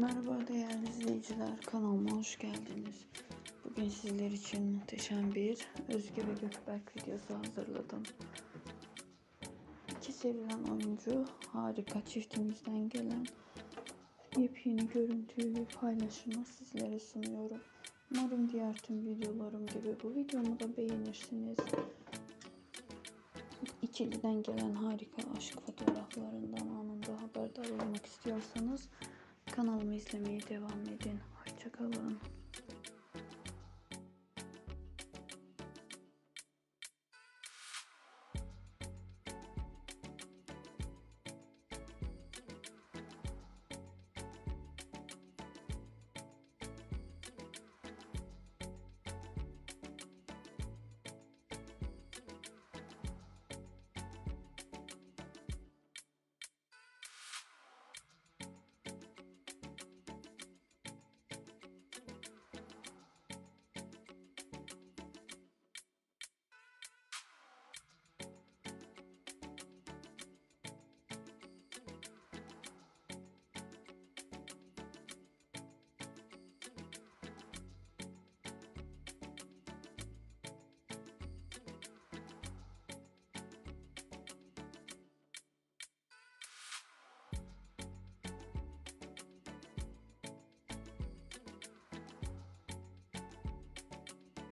Merhaba değerli izleyiciler, kanalıma hoş geldiniz. Bugün sizler için muhteşem bir Özge ve Gökberk videosu hazırladım. İki sevilen oyuncu harika çiftimizden gelen yepyeni görüntüyü ve paylaşımı sizlere sunuyorum. Umarım diğer tüm videolarım gibi bu videomu da beğenirsiniz. İkiliden gelen harika aşk fotoğraflarından anında haberdar olmak istiyorsanız kanalımı izlemeye devam edin. Hoşçakalın.